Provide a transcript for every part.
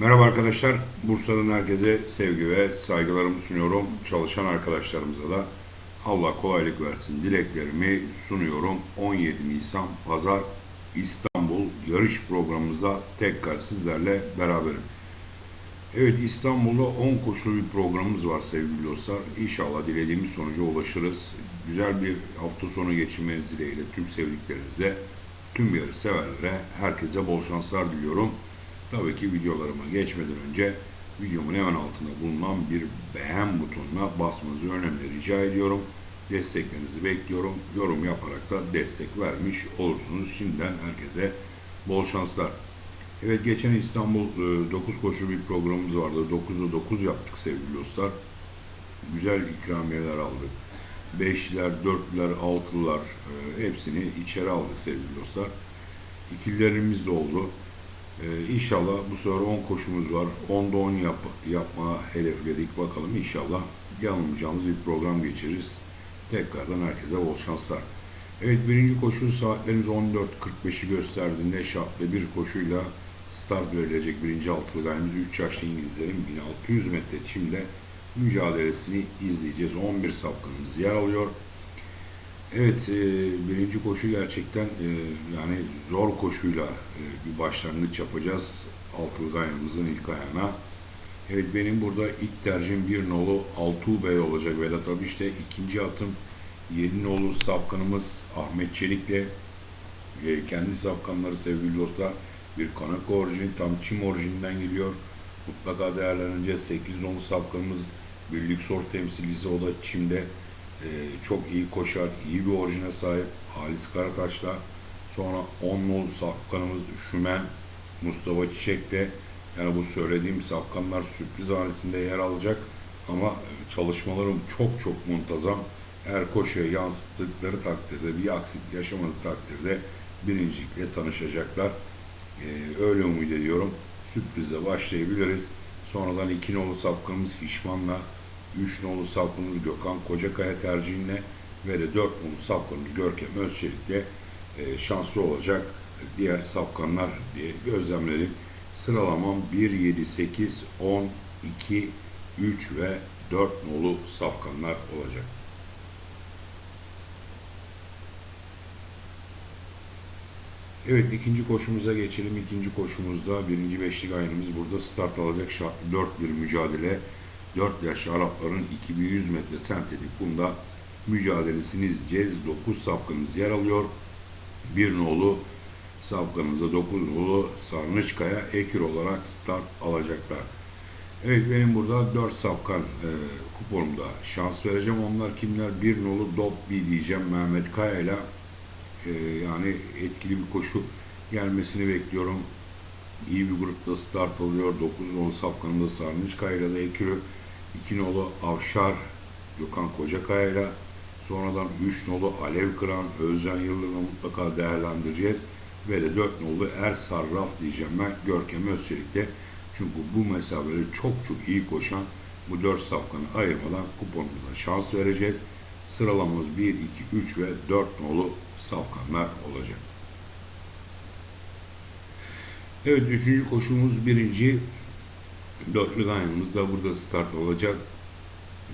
Merhaba arkadaşlar. Bursa'nın herkese sevgi ve saygılarımı sunuyorum. Çalışan arkadaşlarımıza da Allah kolaylık versin dileklerimi sunuyorum. 17 Nisan Pazar İstanbul yarış programımızda tekrar sizlerle beraberim. Evet İstanbul'da 10 koşulu bir programımız var sevgili dostlar. İnşallah dilediğimiz sonuca ulaşırız. Güzel bir hafta sonu geçirmeniz dileğiyle tüm sevdiklerinizle, tüm yarış severlere herkese bol şanslar diliyorum. Tabii ki videolarıma geçmeden önce videomun hemen altında bulunan bir beğen butonuna basmanızı önemli rica ediyorum. Desteklerinizi bekliyorum. Yorum yaparak da destek vermiş olursunuz. Şimdiden herkese bol şanslar. Evet geçen İstanbul 9 koşu bir programımız vardı. 9'da 9 yaptık sevgili dostlar. Güzel ikramiyeler aldık. Beşler, dörtler, altılar e, hepsini içeri aldık sevgili dostlar. İkililerimiz de oldu. Ee, inşallah bu sefer 10 koşumuz var. 10'da 10 yap, yapma hedefledik. Bakalım inşallah yanılmayacağımız bir program geçiririz. Tekrardan herkese bol şanslar. Evet birinci koşu saatlerimiz 14.45'i gösterdiğinde şartlı bir koşuyla start verilecek birinci altılı gayemiz 3 yaşlı İngilizlerin 1600 metre çimde mücadelesini izleyeceğiz. 11 safkanımız yer alıyor. Evet, e, birinci koşu gerçekten e, yani zor koşuyla e, bir başlangıç yapacağız altılı gayanımızın ilk ayağına. Evet benim burada ilk tercihim bir nolu Altuğ Bey olacak Vedat abi işte ikinci atım 7 nolu safkanımız Ahmet Çelik'le e, kendi safkanları sevgili dostlar bir Kanaka orijini tam Çim orijinden geliyor. Mutlaka değerleneceğiz. 8 nolu safkanımız bir Lüksor temsilcisi o da Çim'de ee, çok iyi koşar, iyi bir orijine sahip Halis Karataş'la sonra 10 nol safkanımız Şümen, Mustafa Çiçek de yani bu söylediğim safkanlar sürpriz hanesinde yer alacak ama çalışmalarım çok çok muntazam. Eğer koşuya yansıttıkları takdirde bir aksilik yaşamadığı takdirde birincilikle tanışacaklar. Ee, öyle umut ediyorum. Sürprizle başlayabiliriz. Sonradan iki nolu safkanımız Hişman'la 3 nolu safkanımız Gökhan Kocakaya tercihine ve de 4 nolu safkanımız Görkem Özçelik'le e, şanslı olacak diğer safkanlar diye gözlemledik. Sıralamam 1, 7, 8, 10, 2, 3 ve 4 nolu safkanlar olacak. Evet ikinci koşumuza geçelim. İkinci koşumuzda birinci beşlik ayınımız burada start alacak şartlı 4 bir mücadele. 4 yaşlı Arapların 2100 metre sentetik kumda mücadelesini izleyeceğiz. 9 safkanımız yer alıyor. Bir nolu safkanımızda 9 nolu Sarnıçkaya ekir olarak start alacaklar. Evet benim burada 4 safkan e, kuponumda şans vereceğim. Onlar kimler? Bir nolu Dobby diyeceğim Mehmet Kaya ile e, yani etkili bir koşu gelmesini bekliyorum. İyi bir grupta start oluyor. 9 nolu safkanımda Sarnıçkaya ile de ekürü. 2 nolu Avşar Gökhan Kocakaya ile sonradan 3 nolu Alev Kıran Özcan Yıldırım'ı mutlaka değerlendireceğiz. Ve de 4 nolu Er Sarraf diyeceğim ben Görkem Özçelik'te. Çünkü bu mesafeleri çok çok iyi koşan bu 4 safkanı ayırmadan kuponumuza şans vereceğiz. Sıralamamız 1, 2, 3 ve 4 nolu safkanlar olacak. Evet üçüncü koşumuz birinci Dörtlü ganyanımız da burada start olacak.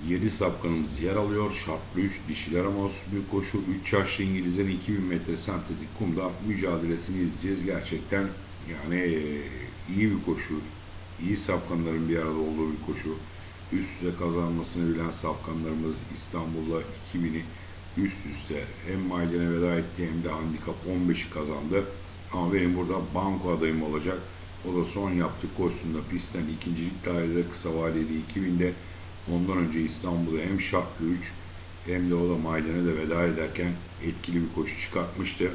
7 safkanımız yer alıyor. Şartlı 3 dişilere mahsus bir koşu. 3 yaşlı İngilizlerin 2000 metre sentetik kumda mücadelesini izleyeceğiz. Gerçekten yani iyi bir koşu. iyi safkanların bir arada olduğu bir koşu. Üst üste kazanmasını bilen safkanlarımız İstanbul'da 2000'i üst üste hem maydene veda etti hem de handikap 15'i kazandı. Ama benim burada banko adayım olacak. O da son yaptığı koşusunda pistten ikincilik dairede kısa vadeli 2000'de ondan önce İstanbul'da hem şartlı 3 hem de o da Maydene de veda ederken etkili bir koşu çıkartmıştı.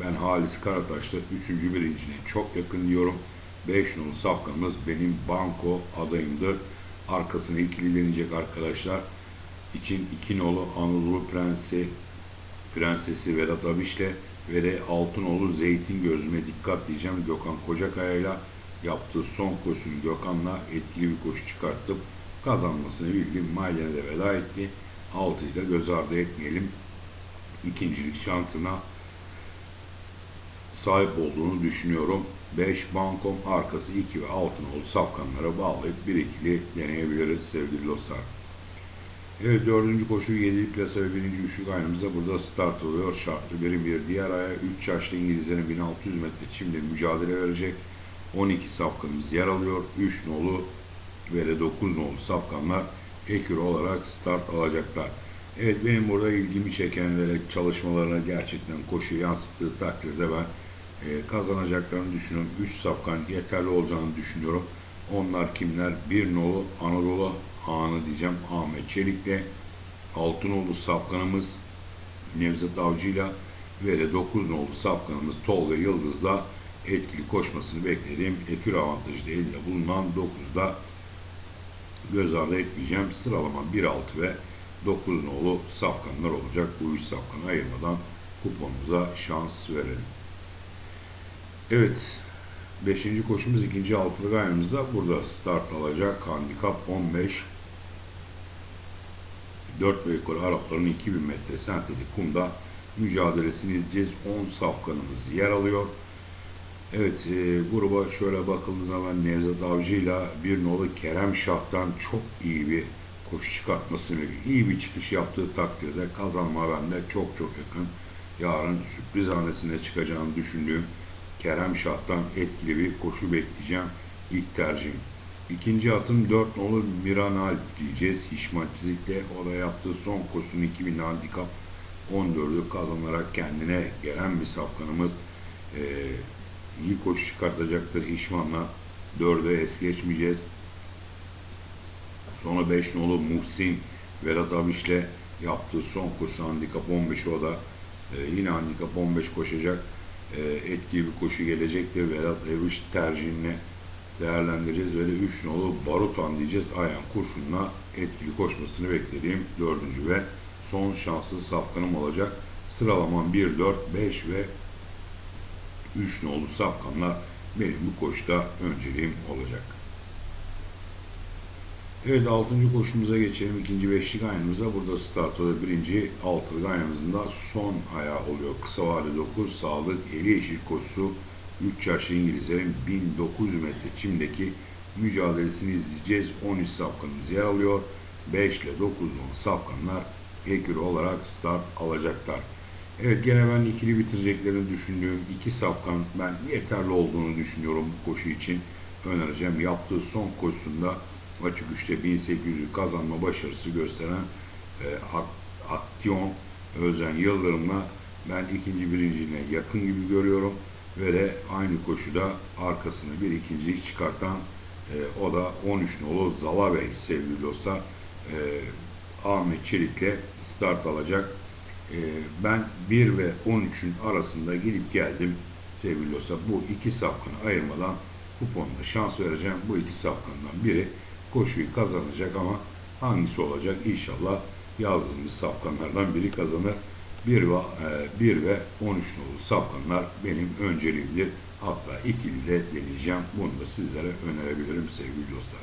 Ben Halis Karataş'ta 3. birincine çok yakın diyorum. 5 nolu safkanımız benim banko adayımdır. Arkasına ikili deneyecek arkadaşlar. için 2 nolu Anadolu Prensi Prensesi Vedat Abiş'le ve de Altınoğlu Zeytin Gözüme dikkat diyeceğim. Gökhan Kocakaya ile yaptığı son koşusunu Gökhan'la etkili bir koşu çıkartıp kazanmasını bildim. Mailene de veda etti. Altıyı da göz ardı etmeyelim. İkincilik şansına sahip olduğunu düşünüyorum. 5 bankom arkası 2 ve Altınoğlu safkanlara bağlayıp bir ikili deneyebiliriz sevgili dostlar. Evet dördüncü koşu 7 plasa ve birinci üçlük aynımızda burada start oluyor. Şartlı birim bir diğer aya 3 yaşlı İngilizlerin 1600 metre çimde mücadele verecek. 12 safkanımız yer alıyor. 3 nolu ve de 9 nolu safkanlar ekür olarak start alacaklar. Evet benim burada ilgimi çeken ve çalışmalarına gerçekten koşu yansıttığı takdirde ben e, kazanacaklarını düşünüyorum. 3 safkan yeterli olacağını düşünüyorum. Onlar kimler? Bir nolu Anadolu Hanı diyeceğim Ahmet Çelik'le Altınoğlu safkanımız Nevzat Avcı'yla ve de 9 nolu safkanımız Tolga Yıldız'la etkili koşmasını beklediğim ekür avantajı da elinde bulunan 9'da göz ardı etmeyeceğim. Sıralama 1-6 ve 9 nolu safkanlar olacak. Bu üç safkanı ayırmadan kuponumuza şans verelim. Evet. Beşinci koşumuz ikinci altılı ayımızda burada start alacak. Handikap 15. 4 ve yukarı Arapların 2000 metre sentetik kumda mücadelesini edeceğiz. 10 safkanımız yer alıyor. Evet, e, gruba şöyle bakıldığında ben Nevzat Avcı'yla bir nolu Kerem Şah'tan çok iyi bir koşu çıkartmasını, iyi bir çıkış yaptığı takdirde kazanma bende çok çok yakın. Yarın sürpriz hanesine çıkacağını düşündüğüm Kerem Şah'tan etkili bir koşu bekleyeceğim. İlk tercihim. İkinci atım 4 nolu Miran Alp diyeceğiz. Hişman Çizik'le o da yaptığı son koşusunu 2000 handikap 14'ü kazanarak kendine gelen bir safkanımız. Ee, iyi koşu çıkartacaktır Hişman'la. 4'e es geçmeyeceğiz. Sonra 5 nolu Muhsin Vedat Abiş'le yaptığı son koşu handikap 15 o da e, yine handikap 15 koşacak. E, etkili bir koşu gelecektir. Vedat Abiş tercihini değerlendireceğiz de 3 nolu Barutan diyeceğiz. Ayhan kurşunla etkili koşmasını beklediğim dördüncü ve son şanslı safkanım olacak. Sıralamam 1, 4, 5 ve 3 nolu safkanlar benim bu koşuda önceliğim olacak. Evet 6. koşumuza geçelim. İkinci beşlik ayağımızda burada start oluyor. Birinci altılı ayağımızın da son ayağı oluyor. Kısa vade 9 sağlık eli yeşil koşusu 3 yaşlı İngilizlerin 1900 metre çimdeki mücadelesini izleyeceğiz. 13 safkanımız yer alıyor. 5 ile 9 nolu safkanlar ekür olarak start alacaklar. Evet gene ben ikili bitireceklerini düşündüğüm iki safkan ben yeterli olduğunu düşünüyorum bu koşu için önereceğim. Yaptığı son koşusunda açık üçte 1800'ü kazanma başarısı gösteren e, Ak- Aktyon Özen Yıldırım'la ben ikinci birinciliğine yakın gibi görüyorum ve de aynı koşuda arkasını bir ikinciyi çıkartan e, o da 13 nolu Zala Bey sevgili dostlar e, Ahmet Çelik'le start alacak. E, ben 1 ve 13'ün arasında gidip geldim sevgili dostlar. Bu iki safkanı ayırmadan kuponda şans vereceğim. Bu iki safkandan biri koşuyu kazanacak ama hangisi olacak inşallah yazdığımız safkanlardan biri kazanır. 1 ve, e, 1 ve 13 nolu safkanlar benim önceliğimdir. Hatta ikili de deneyeceğim. Bunu da sizlere önerebilirim sevgili dostlar.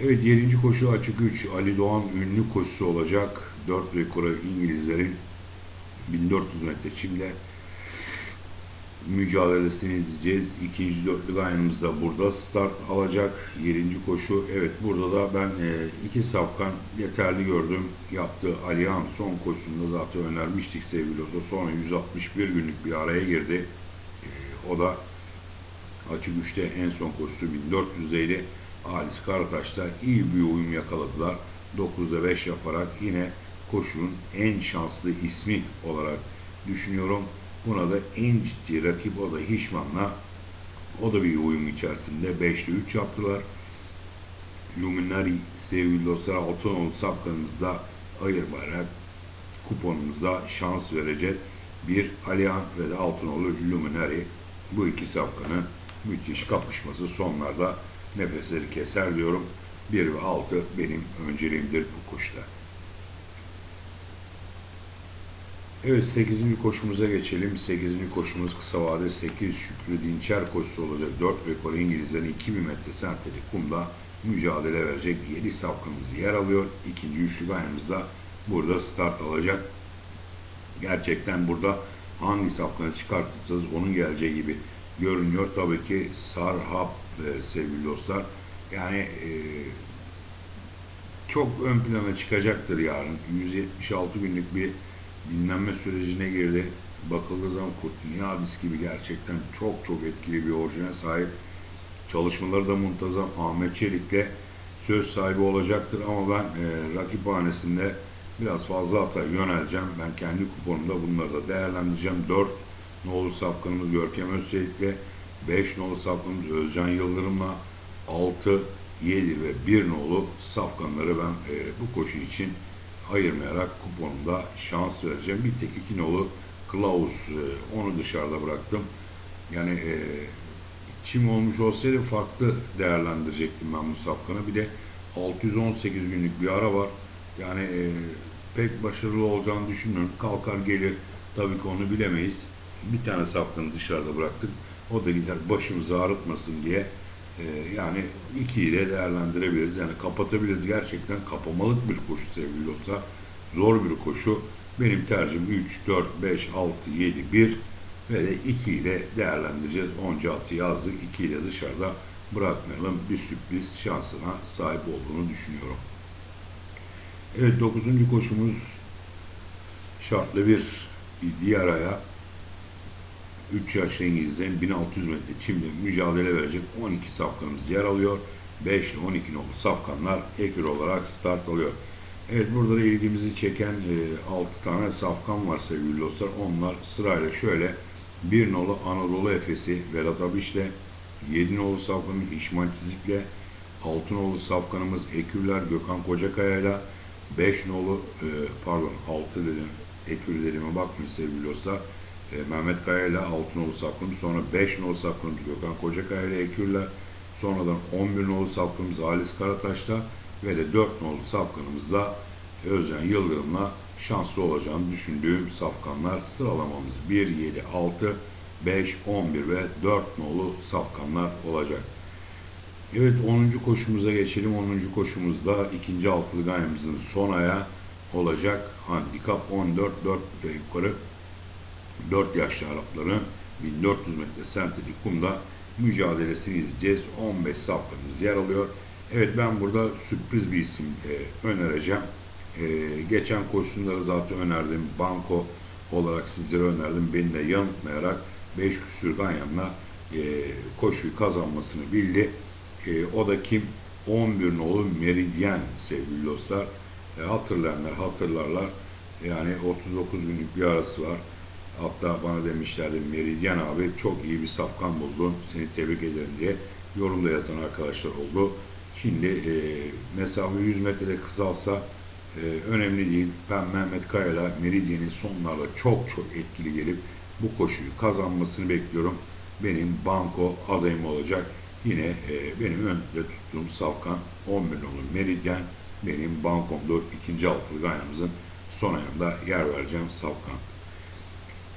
Evet 7. koşu açık 3 Ali Doğan ünlü koşusu olacak. 4 rekoru İngilizlerin 1400 metre çimde mücadelesini izleyeceğiz. İkinci dörtlük ayağımızda burada start alacak. Yedinci koşu. Evet burada da ben e, iki safkan yeterli gördüm. Yaptığı Alihan son koşusunda zaten önermiştik sevgili oldu. Sonra 161 günlük bir araya girdi. E, o da açık üçte en son koşusu 1400'deydi. Halis Karataş'ta iyi bir uyum yakaladılar. 9'da 5 yaparak yine koşunun en şanslı ismi olarak düşünüyorum. Buna da en ciddi rakip o da Hişman'la o da bir uyum içerisinde 5'te 3 yaptılar. Luminari sevgili dostlar Altınoğlu safkanımızda ayırmayarak kuponumuzda şans vereceğiz. Bir Alihan ve de Altınoğlu Luminari bu iki safkanın müthiş kapışması sonlarda nefesleri keser diyorum. 1 ve 6 benim önceliğimdir bu koşuda. Evet 8. koşumuza geçelim. 8. koşumuz kısa vade 8 Şükrü Dinçer koşusu olacak. 4 rekor İngilizlerin 2000 metre sentetik kumda mücadele verecek 7 safkanımız yer alıyor. İkinci üçlük ayağımızda burada start alacak. Gerçekten burada hangi safkanı çıkartırsanız onun geleceği gibi görünüyor. Tabii ki Sarhap e, sevgili dostlar. Yani e, çok ön plana çıkacaktır yarın. 176 günlük bir dinlenme sürecine girdi. Bakıldığı zaman Kurtiniadis gibi gerçekten çok çok etkili bir orijine sahip. Çalışmaları da muntazam. Ahmet Çelik'le söz sahibi olacaktır ama ben e, rakip hanesinde biraz fazla hata yöneleceğim. Ben kendi kuponumda bunları da değerlendireceğim. 4 nolu safkanımız Görkem Özçelik'le 5 nolu safkanımız Özcan Yıldırım'la 6, 7 ve 1 nolu safkanları ben e, bu koşu için ayırmayarak kuponumda şans vereceğim. Bir tek 2 nolu Klaus e, onu dışarıda bıraktım. Yani e, çim olmuş olsaydı farklı değerlendirecektim ben bu safkanı. Bir de 618 günlük bir ara var. Yani e, pek başarılı olacağını düşünmüyorum. Kalkar gelir tabii ki onu bilemeyiz. Bir tane safkanı dışarıda bıraktık. O da gider başımızı ağrıtmasın diye e, yani ikiyi de değerlendirebiliriz. Yani kapatabiliriz. Gerçekten kapamalık bir koşu sevgili olsa zor bir koşu. Benim tercihim 3, 4, 5, 6, 7, 1 ve de 2 ile değerlendireceğiz. Onca atı yazdık. 2 ile dışarıda bırakmayalım. Bir sürpriz şansına sahip olduğunu düşünüyorum. Evet 9. koşumuz şartlı bir Diyara'ya 3 yaşlı İngilizlerin 1600 metre çimde mücadele verecek 12 safkanımız yer alıyor. 5 ile 12 nolu safkanlar ekür olarak start alıyor. Evet burada da ilgimizi çeken e, 6 tane safkan var sevgili dostlar. Onlar sırayla şöyle 1 nolu Anadolu Efes'i Vedat Abiş'le 7 nolu safkanımız İşmal Çizik'le 6 nolu safkanımız Ekürler Gökhan Kocakaya'yla 5 nolu e, pardon 6 dedim Ekür dediğime sevgili dostlar. E, Mehmet Kaya ile 6 nolu safkanımız sonra 5 nolu safkanımız Gökhan Kocakaya ile Ekürler sonradan 11 nolu safkanımız Halis Karataş'ta ve de 4 nolu safkanımızda Özcan Yıldırım'la şanslı olacağını düşündüğüm safkanlar sıralamamız 1, 7, 6, 5, 11 ve 4 nolu safkanlar olacak. Evet 10. koşumuza geçelim. 10. koşumuzda ikinci altılı gayemizin son aya olacak. Handikap 14, 4 ve yukarı 4 yaşlı Arapların 1400 metre sentetik kumda mücadelesini izleyeceğiz. 15 safkanımız yer alıyor. Evet ben burada sürpriz bir isim e, önereceğim. E, geçen koşusunda da zaten önerdim. Banko olarak sizlere önerdim. Beni de yanıltmayarak 5 küsür ganyanla e, koşuyu kazanmasını bildi. E, o da kim? 11 nolu Meridyen sevgili dostlar. E, hatırlayanlar hatırlarlar. Yani 39 günlük bir arası var. Hatta bana demişlerdi Meridyen abi çok iyi bir safkan buldun. Seni tebrik ederim diye yorumda yazan arkadaşlar oldu. Şimdi e, mesafe 100 metrede kısalsa e, önemli değil. Ben Mehmet Kaya'la Meridyen'in sonlarda çok çok etkili gelip bu koşuyu kazanmasını bekliyorum. Benim banko adayım olacak. Yine e, benim önde tuttuğum safkan 11 nolu Meridyen. Benim bankomda ikinci altılı gayamızın son ayında yer vereceğim safkan.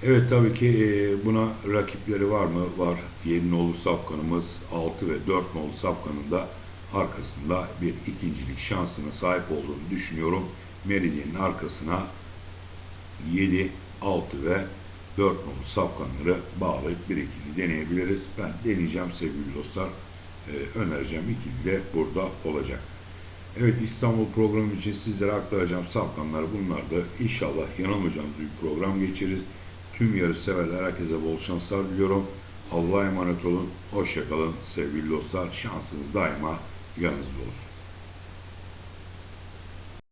Evet tabii ki e, buna rakipleri var mı? Var. 7 nolu safkanımız 6 ve 4 nolu safkanın da arkasında bir ikincilik şansına sahip olduğunu düşünüyorum. Meridyen'in arkasına 7, 6 ve 4 nolu safkanları bağlayıp bir ikili deneyebiliriz. Ben deneyeceğim sevgili dostlar. Ee, önereceğim ikili de burada olacak. Evet İstanbul programı için sizlere aktaracağım safkanlar bunlar da inşallah yanılmayacağımız bir program geçiririz. Tüm yarış severler herkese bol şanslar diliyorum. Allah'a emanet olun. Hoşçakalın sevgili dostlar. Şansınız daima yanınızda olsun.